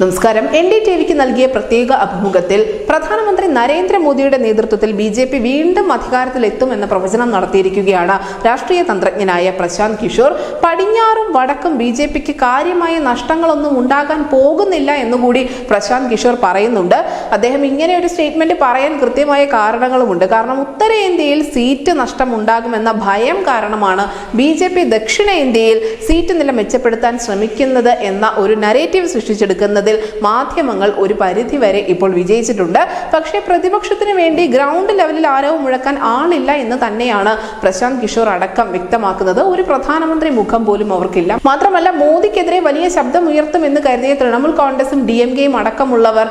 നമസ്കാരം. N D T വിക്ക് നൽകിയ പ്രത്യേക അഭിമുഖത്തിൽ പ്രധാനമന്ത്രി നരേന്ദ്രമോദിയുടെ നേതൃത്വത്തിൽ ബി ജെ പി വീണ്ടും അധികാരത്തിലെത്തുമെന്ന പ്രവചനം നടത്തിയിരിക്കുകയാണ് രാഷ്ട്രീയ തന്ത്രജ്ഞനായ പ്രശാന്ത് കിഷോർ. പടിഞ്ഞാറും വടക്കും ബി ജെ പിക്ക് കാര്യമായ നഷ്ടങ്ങളൊന്നും ഉണ്ടാകാൻ പോകുന്നില്ല എന്നുകൂടി പ്രശാന്ത് കിഷോർ പറയുന്നുണ്ട്. അദ്ദേഹം ഇങ്ങനെ ഒരു സ്റ്റേറ്റ്മെന്റ് പറയാൻ കൃത്യമായ കാരണങ്ങളുമുണ്ട്. കാരണം ഉത്തരേന്ത്യയിൽ സീറ്റ് നഷ്ടം ഉണ്ടാകുമെന്ന ഭയം കാരണമാണ് ബി ജെ പി ദക്ഷിണേന്ത്യയിൽ സീറ്റ് നില മെച്ചപ്പെടുത്താൻ ശ്രമിക്കുന്നത് എന്ന ഒരു നരേറ്റീവ് സൃഷ്ടിച്ചെടുക്കുന്നതിൽ മാധ്യമങ്ങൾ ഒരു പരിധിവരെ ഇപ്പോൾ വിജയിച്ചിട്ടുണ്ട്. പക്ഷേ പ്രതിപക്ഷത്തിന് വേണ്ടി ഗ്രൗണ്ട് ലെവലിൽ ആരവും മുഴക്കാൻ ആളില്ല എന്ന് തന്നെയാണ് പ്രശാന്ത് കിഷോർ അടക്കം വ്യക്തമാക്കുന്നത്. ഒരു പ്രധാനമന്ത്രി മുഖം പോലും അവർക്കില്ല. മാത്രമല്ല മോദിക്കെതിരെ വലിയ ശബ്ദം ഉയർത്തും എന്ന് കരുതിയ തൃണമൂൽ കോൺഗ്രസും ഡി എം കെയും അടക്കമുള്ളവർ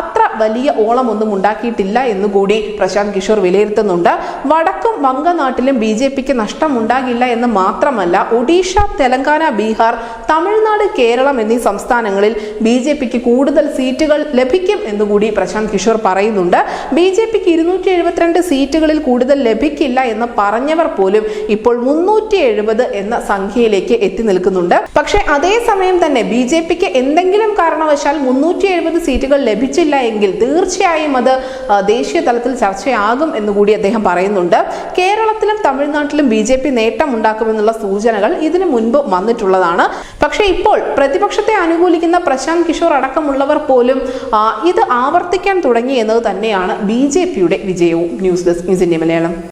അത്ര വലിയ ഓളമൊന്നും ഉണ്ടാക്കിയിട്ടില്ല എന്നുകൂടി പ്രശാന്ത് കിഷോർ വിലയിരുത്തുന്നുണ്ട്. വടക്കും വങ്കനാട്ടിലും ബി ജെ പിക്ക് നഷ്ടമുണ്ടാകില്ല എന്ന് മാത്രമല്ല ഒഡീഷ തെലങ്കാന ബീഹാർ തമിഴ്നാട് കേരളം എന്നീ സംസ്ഥാനങ്ങളിൽ ബി ജെ പിക്ക് കൂടുതൽ സീറ്റുകൾ ലഭിക്കും എന്നുകൂടി പ്രശാന്ത് കിഷോർ പറയുന്നുണ്ട്. ബി ജെ പിക്ക് ഇരുന്നൂറ്റി എഴുപത്തിരണ്ട് സീറ്റുകളിൽ കൂടുതൽ ലഭിക്കില്ല എന്ന് പറഞ്ഞവർ പോലും ഇപ്പോൾ മുന്നൂറ്റി എഴുപത് എന്ന സംഖ്യയിലേക്ക് എത്തി നിൽക്കുന്നുണ്ട്. പക്ഷെ അതേസമയം തന്നെ ബി ജെ പിക്ക് എന്തെങ്കിലും കാരണവശാൽ മുന്നൂറ്റി എഴുപത് സീറ്റുകൾ ലഭിച്ചില്ല എങ്കിൽ തീർച്ചയായും അത് ദേശീയ തലത്തിൽ ചർച്ചയാകും എന്നുകൂടി അദ്ദേഹം പറയുന്നുണ്ട്. കേരളത്തിലും തമിഴ്നാട്ടിലും ബി ജെ പി നേട്ടമുണ്ടാക്കുമെന്നുള്ള സൂചനകൾ ഇതിനു മുൻപ് വന്നിട്ടുള്ളതാണ്. പക്ഷേ ഇപ്പോൾ പ്രതിപക്ഷത്തെ അനുകൂലിക്കുന്ന പ്രശാന്ത് കിഷോർ അടക്കമുള്ളവർ പോലും ഇത് ആവർത്തിക്കാൻ തുടങ്ങി എന്നത് തന്നെയാണ് ബി ജെ പിയുടെ വിജയവും. News desk news India Malayalam.